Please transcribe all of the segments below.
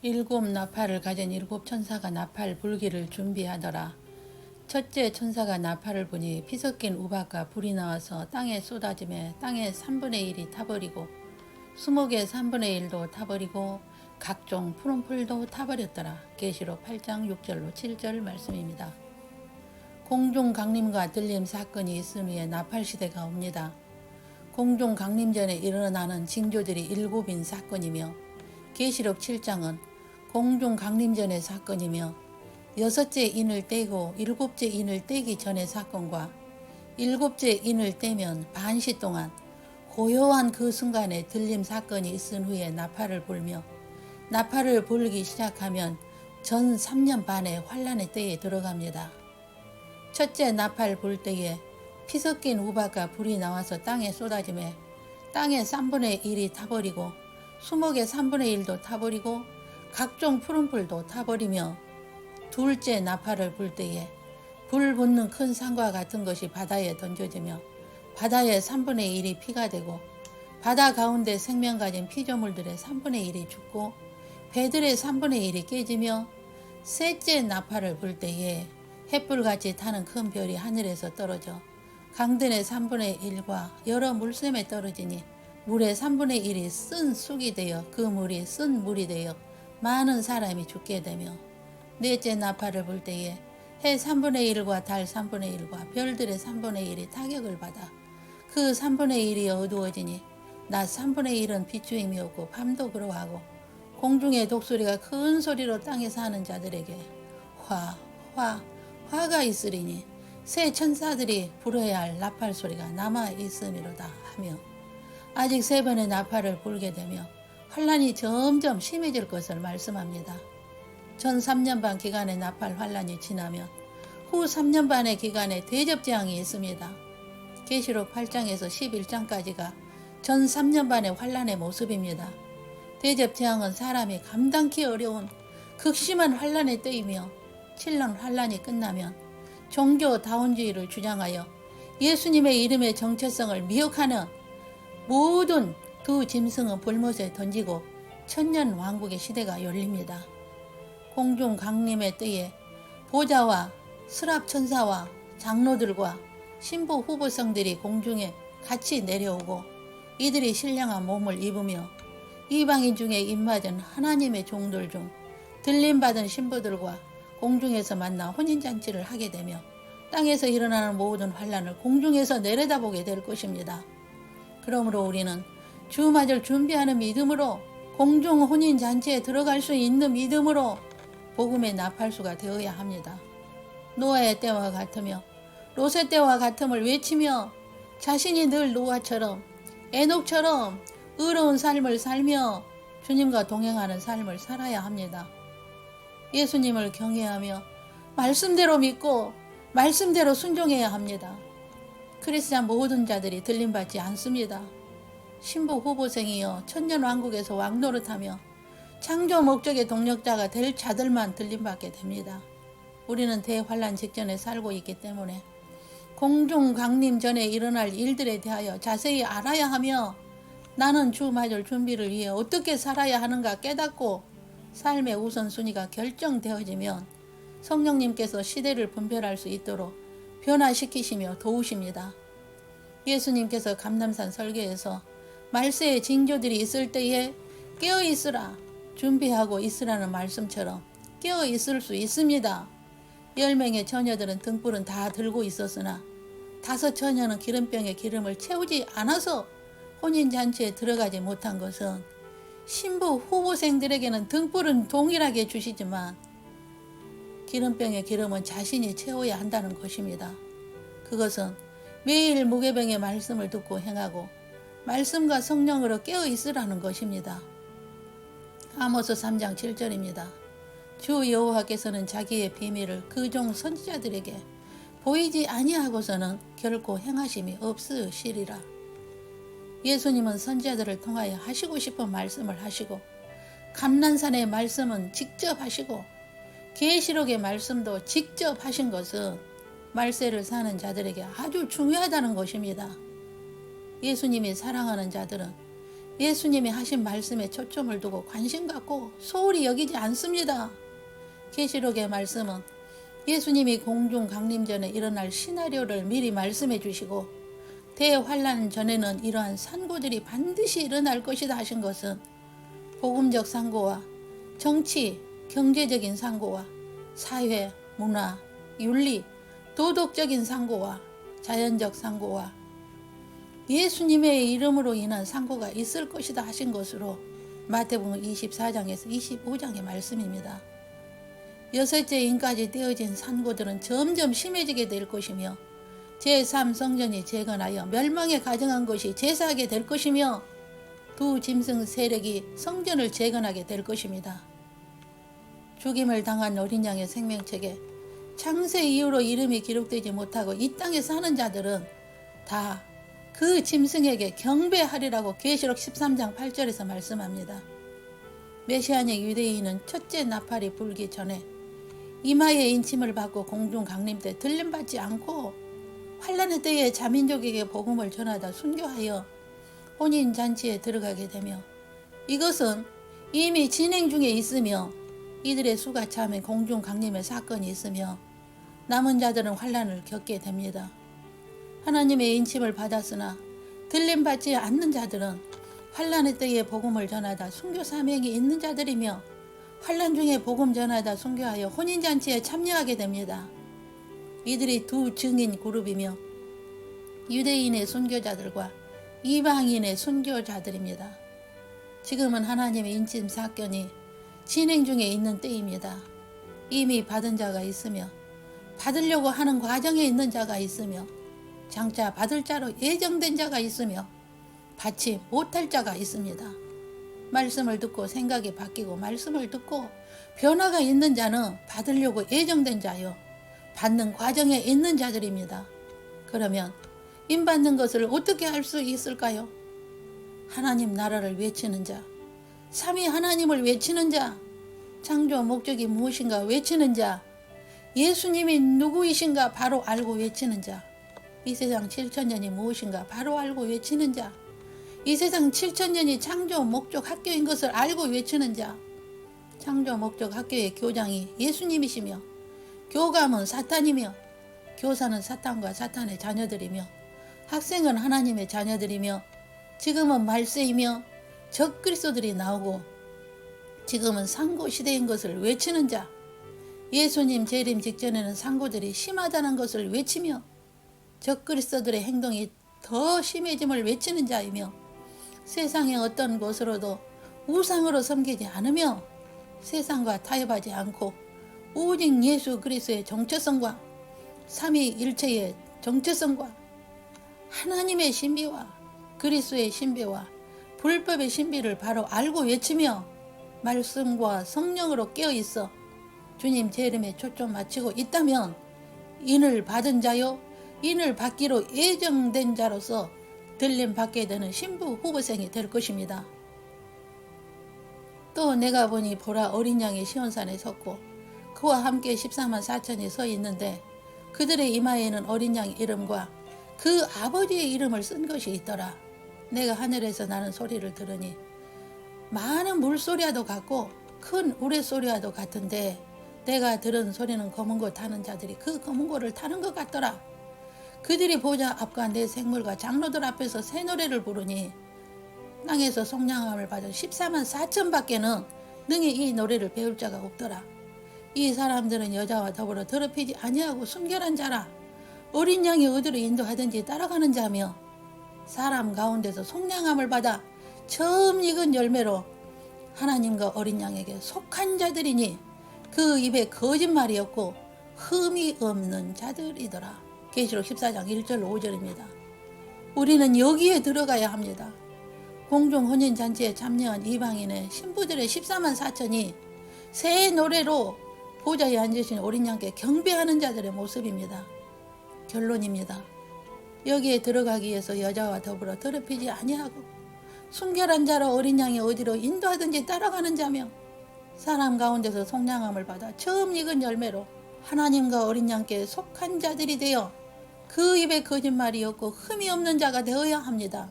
일곱 나팔을 가진 일곱 천사가 나팔 불기를 준비하더라. 첫째 천사가 나팔을 부니 피 섞인 우박과 불이 나와서 땅에 쏟아짐에 땅의 3분의 1이 타버리고 수목의 3분의 1도 타버리고 각종 푸른 풀도 타버렸더라. 계시록 8장 6절로 7절 말씀입니다. 공중 강림과 들림 사건이 있은 후에 나팔 시대가 옵니다. 공중 강림 전에 일어나는 징조들이 일곱인 사건이며 계시록 7장은 공중 강림 전의 사건이며 여섯째 인을 떼고 일곱째 인을 떼기 전의 사건과 일곱째 인을 떼면 반시 동안 고요한 그 순간에 들림 사건이 있은 후에 나팔을 불며 나팔을 불기 시작하면 전 3년 반의 환란의 때에 들어갑니다. 첫째 나팔 불 때에 피 섞인 우박과 불이 나와서 땅에 쏟아짐에 땅의 3분의 1이 타버리고 수목의 3분의 1도 타버리고 각종 푸른 풀도 타버리며 둘째 나팔을 불 때에 불 붙는 큰 산과 같은 것이 바다에 던져지며 바다의 3분의 1이 피가 되고 바다 가운데 생명 가진 피조물들의 3분의 1이 죽고 배들의 3분의 1이 깨지며 셋째 나팔을 불 때에 햇불같이 타는 큰 별이 하늘에서 떨어져 강들의 3분의 1과 여러 물샘에 떨어지니 물의 3분의 1이 쓴 쑥이 되어 그 물이 쓴 물이 되어 많은 사람이 죽게 되며 넷째 나팔을 불 때에 해 3분의 1과 달 3분의 1과 별들의 3분의 1이 타격을 받아 그 3분의 1이 어두워지니 낮 3분의 1은 비추임이 없고 밤도 그러하고 공중의 독소리가 큰 소리로 땅에 사는 자들에게 화, 화, 화가 있으리니 새 천사들이 불어야 할 나팔 소리가 남아 있음이로다 하며 아직 세 번의 나팔을 불게 되며 환란이 점점 심해질 것을 말씀합니다. 전 3년 반 기간의 나팔 환란이 지나면 후 3년 반의 기간에 대접 재앙이 있습니다. 계시록 8장에서 11장까지가 전 3년 반의 환란의 모습입니다. 대접 재앙은 사람이 감당기 어려운 극심한 환란에 뜨이며 7년 환란이 끝나면 종교 다원주의를 주장하여 예수님의 이름의 정체성을 미혹하는 모든 그 짐승은 불못에 던지고 천년 왕국의 시대가 열립니다. 공중 강림의 때에 보좌와 스랍 천사와 장로들과 신부 후보성들이 공중에 같이 내려오고 이들이 신령한 몸을 입으며 이방인 중에 입맞은 하나님의 종들 중 들림받은 신부들과 공중에서 만나 혼인잔치를 하게 되며 땅에서 일어나는 모든 환란을 공중에서 내려다보게 될 것입니다. 그러므로 우리는 주맞을 준비하는 믿음으로 공중 혼인 잔치에 들어갈 수 있는 믿음으로 복음의 나팔수가 되어야 합니다. 노아의 때와 같으며 로세 때와 같음을 외치며 자신이 늘 노아처럼 에녹처럼 의로운 삶을 살며 주님과 동행하는 삶을 살아야 합니다. 예수님을 경외하며 말씀대로 믿고 말씀대로 순종해야 합니다. 크리스찬 모든 자들이 들림받지 않습니다. 신부 후보생이여 천년 왕국에서 왕노릇하며 창조 목적의 동력자가 될 자들만 들림받게 됩니다. 우리는 대환란 직전에 살고 있기 때문에 공중 강림 전에 일어날 일들에 대하여 자세히 알아야 하며 나는 주 맞을 준비를 위해 어떻게 살아야 하는가 깨닫고 삶의 우선순위가 결정되어지면 성령님께서 시대를 분별할 수 있도록 변화시키시며 도우십니다. 예수님께서 감남산 설교에서 말세의 징조들이 있을 때에 깨어 있으라 준비하고 있으라는 말씀처럼 깨어 있을 수 있습니다. 열 명의 처녀들은 등불은 다 들고 있었으나 다섯 처녀는 기름병에 기름을 채우지 않아서 혼인 잔치에 들어가지 못한 것은 신부 후보생들에게는 등불은 동일하게 주시지만 기름병의 기름은 자신이 채워야 한다는 것입니다. 그것은 매일 무게병의 말씀을 듣고 행하고 말씀과 성령으로 깨어 있으라는 것입니다. 아모스 3장 7절입니다. 주 여호와께서는 자기의 비밀을 그 종 선지자들에게 보이지 아니하고서는 결코 행하심이 없으시리라. 예수님은 선지자들을 통하여 하시고 싶은 말씀을 하시고 감난산의 말씀은 직접 하시고 계시록의 말씀도 직접 하신 것은 말세를 사는 자들에게 아주 중요하다는 것입니다. 예수님이 사랑하는 자들은 예수님이 하신 말씀에 초점을 두고 관심 갖고 소홀히 여기지 않습니다. 계시록의 말씀은 예수님이 공중 강림 전에 일어날 시나리오를 미리 말씀해 주시고 대환란 전에는 이러한 산고들이 반드시 일어날 것이다 하신 것은 복음적 상고와 정치, 경제적인 상고와 사회, 문화, 윤리, 도덕적인 상고와 자연적 상고와 예수님의 이름으로 인한 상고가 있을 것이다 하신 것으로 마태복음 24장에서 25장의 말씀입니다. 여섯째 인까지 떼어진 산고들은 점점 심해지게 될 것이며 제3 성전이 재건하여 멸망에 가정한 것이 제사하게 될 것이며 두 짐승 세력이 성전을 재건하게 될 것입니다. 죽임을 당한 어린 양의 생명책에 창세 이후로 이름이 기록되지 못하고 이 땅에 사는 자들은 다 그 짐승에게 경배하리라고 계시록 13장 8절에서 말씀합니다. 메시아닉 유대인은 첫째 나팔이 불기 전에 이마에 인침을 받고 공중 강림 때 들림받지 않고 환란의 때에 자민족에게 복음을 전하다 순교하여 혼인 잔치에 들어가게 되며 이것은 이미 진행 중에 있으며 이들의 수가 참에 공중 강림의 사건이 있으며 남은 자들은 환란을 겪게 됩니다. 하나님의 인침을 받았으나 들림 받지 않는 자들은 환란의 때에 복음을 전하다 순교 사명이 있는 자들이며 환란 중에 복음 전하다 순교하여 혼인 잔치에 참여하게 됩니다. 이들이 두 증인 그룹이며 유대인의 순교자들과 이방인의 순교자들입니다. 지금은 하나님의 인침 사건이 진행 중에 있는 때입니다. 이미 받은 자가 있으며 받으려고 하는 과정에 있는 자가 있으며 장차 받을 자로 예정된 자가 있으며 받지 못할 자가 있습니다. 말씀을 듣고 생각이 바뀌고 말씀을 듣고 변화가 있는 자는 받으려고 예정된 자요. 받는 과정에 있는 자들입니다. 그러면 임 받는 것을 어떻게 할 수 있을까요? 하나님 나라를 외치는 자, 삼위 하나님을 외치는 자, 창조 목적이 무엇인가 외치는 자, 예수님이 누구이신가 바로 알고 외치는 자, 이 세상 7천년이 무엇인가 바로 알고 외치는 자, 이 세상 7천년이 창조 목적 학교인 것을 알고 외치는 자, 창조 목적 학교의 교장이 예수님이시며, 교감은 사탄이며, 교사는 사탄과 사탄의 자녀들이며, 학생은 하나님의 자녀들이며, 지금은 말세이며, 적그리스도들이 나오고, 지금은 상고 시대인 것을 외치는 자, 예수님 재림 직전에는 상고들이 심하다는 것을 외치며, 적그리스도들의 행동이 더 심해짐을 외치는 자이며 세상의 어떤 것으로도 우상으로 섬기지 않으며 세상과 타협하지 않고 오직 예수 그리스도의 정체성과 삼위일체의 정체성과 하나님의 신비와 그리스도의 신비와 불법의 신비를 바로 알고 외치며 말씀과 성령으로 깨어 있어 주님 재림에 초점 맞추고 있다면 인을 받은 자요 인을 받기로 예정된 자로서 들림 받게 되는 신부 후보생이 될 것입니다. 또 내가 보니 보라 어린 양이 시온산에 섰고 그와 함께 14만 4천이 서 있는데 그들의 이마에는 어린 양 이름과 그 아버지의 이름을 쓴 것이 있더라. 내가 하늘에서 나는 소리를 들으니 많은 물소리와도 같고 큰 우레소리와도 같은데 내가 들은 소리는 검은 거 타는 자들이 그 검은 거를 타는 것 같더라. 그들이 보자 앞과 내 생물과 장로들 앞에서 새 노래를 부르니 땅에서 속량함을 받은 14만 4천 밖에는 능히 이 노래를 배울 자가 없더라. 이 사람들은 여자와 더불어 더럽히지 아니하고 순결한 자라. 어린 양이 어디로 인도하든지 따라가는 자며 사람 가운데서 속량함을 받아 처음 익은 열매로 하나님과 어린 양에게 속한 자들이니 그 입에 거짓말이 없고 흠이 없는 자들이더라. 계시록 14장 1절 5절입니다. 우리는 여기에 들어가야 합니다. 공중 혼인 잔치에 참여한 이방인의 신부들의 14만 4천이 새 노래로 보좌에 앉으신 어린 양께 경배하는 자들의 모습입니다. 결론입니다. 여기에 들어가기 위해서 여자와 더불어 더럽히지 아니하고 순결한 자로 어린 양이 어디로 인도하든지 따라가는 자며 사람 가운데서 속량함을 받아 처음 익은 열매로 하나님과 어린 양께 속한 자들이 되어 그 입에 거짓말이 없고 흠이 없는 자가 되어야 합니다.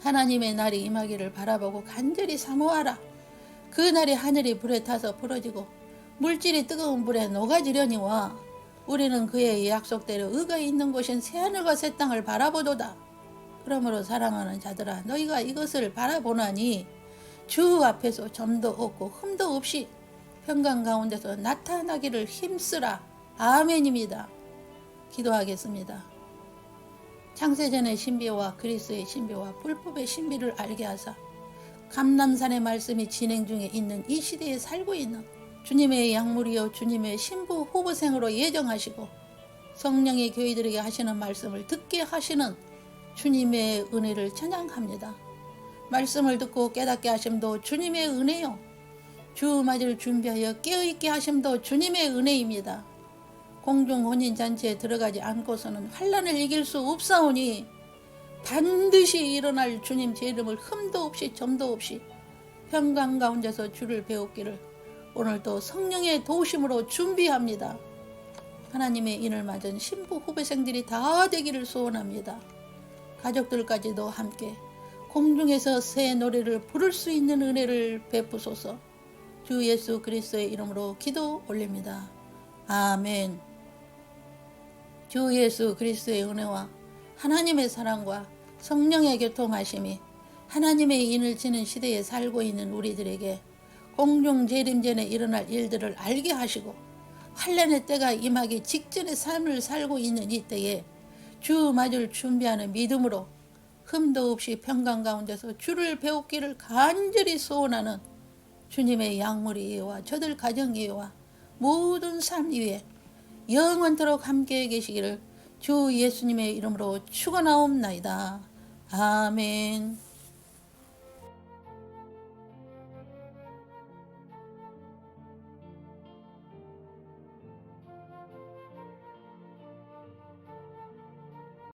하나님의 날이 임하기를 바라보고 간절히 사모하라. 그 날이 하늘이 불에 타서 부러지고 물질이 뜨거운 불에 녹아지려니와 우리는 그의 약속대로 의가 있는 곳인 새하늘과 새 땅을 바라보도다. 그러므로 사랑하는 자들아 너희가 이것을 바라보나니 주 앞에서 점도 없고 흠도 없이 평강 가운데서 나타나기를 힘쓰라. 아멘입니다. 기도하겠습니다. 창세전의 신비와 그리스의 신비와 불법의 신비를 알게 하사 감남산의 말씀이 진행 중에 있는 이 시대에 살고 있는 주님의 약물이요 주님의 신부 후보생으로 예정하시고 성령의 교회들에게 하시는 말씀을 듣게 하시는 주님의 은혜를 찬양합니다. 말씀을 듣고 깨닫게 하심도 주님의 은혜요. 주 맞을 준비하여 깨어있게 하심도 주님의 은혜입니다. 공중 혼인 잔치에 들어가지 않고서는 환란을 이길 수 없사오니 반드시 일어날 주님 제 이름을 흠도 없이 점도 없이 평강 가운데서 주를 배웠기를 오늘도 성령의 도우심으로 준비합니다. 하나님의 인을 맞은 신부 후배생들이 다 되기를 소원합니다. 가족들까지도 함께 공중에서 새 노래를 부를 수 있는 은혜를 베푸소서 주 예수 그리스도의 이름으로 기도 올립니다. 아멘. 주 예수 그리스도의 은혜와 하나님의 사랑과 성령의 교통하심이 하나님의 인을 지는 시대에 살고 있는 우리들에게 공중 재림 전에 일어날 일들을 알게 하시고 환란의 때가 임하기 직전의 삶을 살고 있는 이 때에 주 맞을 준비하는 믿음으로 흠도 없이 평강 가운데서 주를 배웠기를 간절히 소원하는 주님의 약물이 이와 저들 가정 이 와 모든 삶 위에 영원토록 함께 계시기를 주 예수님의 이름으로 축원하옵나이다. 아멘.